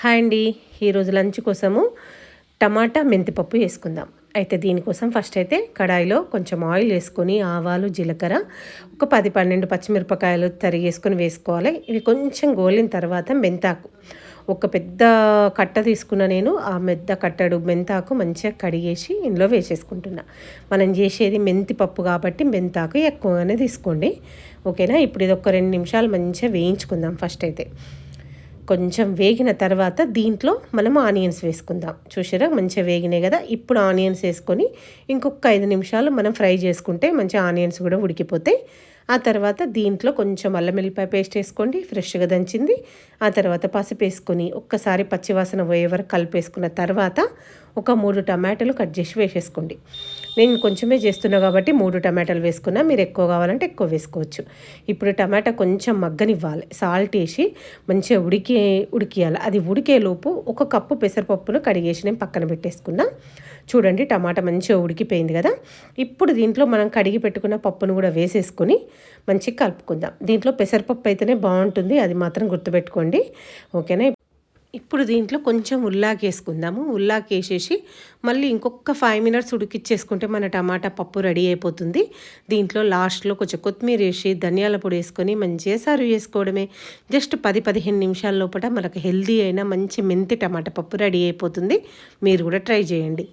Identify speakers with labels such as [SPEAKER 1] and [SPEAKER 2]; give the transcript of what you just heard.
[SPEAKER 1] Hi అండి. ఈరోజు lunch కోసము టమాటా మెంతిపప్పు వేసుకుందాం. అయితే దీనికోసం ఫస్ట్ అయితే కడాయిలో కొంచెం ఆయిల్ వేసుకొని ఆవాలు జీలకర్ర ఒక పది పన్నెండు పచ్చిమిరపకాయలు తరిగేసుకొని వేసుకోవాలి. ఇవి కొంచెం గోలిన తర్వాత మెంతాకు. ఒక పెద్ద కట్ట తీసుకున్న నేను ఆ మెద్ద కట్టడు మెంతాకు మంచిగా కడిగేసి ఇందులో వేసేసుకుంటున్నా. మనం చేసేది మెంతి పప్పు కాబట్టి మెంతాకు ఎక్కువగానే తీసుకోండి. ఓకేనా? ఇప్పుడు ఇది ఒక రెండు నిమిషాలు మంచిగా వేయించుకుందాం ఫస్ట్ అయితే. కొంచెం వేగిన తర్వాత దీంట్లో మనం ఆనియన్స్ వేసుకుందాం. చూసారా మంచిగా వేగినాయి కదా? ఇప్పుడు ఆనియన్స్ వేసుకొని ఇంకొక ఐదు నిమిషాలు మనం ఫ్రై చేసుకుంటే మంచిగా ఆనియన్స్ కూడా ఉడికిపోతాయి. ఆ తర్వాత దీంట్లో కొంచెం అల్లం వెల్లిపాయ పేస్ట్ వేసుకోండి ఫ్రెష్గా దంచింది. ఆ తర్వాత పసుపు వేసుకొని ఒక్కసారి పచ్చివాసన పోయే వరకు కలిపేసుకున్న తర్వాత ఒక మూడు టమాటాలు కట్ చేసి వేసేసుకోండి. నేను కొంచెమే చేస్తున్నా కాబట్టి మూడు టమాటాలు వేసుకున్నా. మీరు ఎక్కువ కావాలంటే ఎక్కువ వేసుకోవచ్చు. ఇప్పుడు టమాటా కొంచెం మగ్గనివ్వాలి. సాల్ట్ వేసి మంచిగా ఉడికే ఉడికియాలి. అది ఉడికేలోపు ఒక కప్పు పెసరపప్పును కడిగేసి నేను పక్కన పెట్టేసుకున్నా. చూడండి టమాటా మంచిగా ఉడికిపోయింది కదా. ఇప్పుడు దీంట్లో మనం కడిగి పెట్టుకున్న పప్పును కూడా వేసేసుకొని మంచిగా కలుపుకుందాం. దీంట్లో పెసరపప్పు అయితేనే బాగుంటుంది. అది మాత్రం గుర్తుపెట్టుకోండి. ఓకేనా? ఇప్పుడు దీంట్లో కొంచెం ఉల్లాకి వేసుకుందాము ఉల్లాకి వేసేసి మళ్ళీ ఇంకొక ఫైవ్ మినిట్స్ ఉడికిచ్చేసుకుంటే మన టమాటా పప్పు రెడీ అయిపోతుంది. దీంట్లో లాస్ట్లో కొంచెం కొత్తిమీర వేసి ధనియాల పొడి వేసుకొని మంచిగా సర్వ్ చేసుకోవడమే. జస్ట్ పది పదిహేను నిమిషాల లోపల మనకు హెల్దీ అయినా మంచి మెంతి టమాటా పప్పు రెడీ అయిపోతుంది. మీరు కూడా ట్రై చేయండి.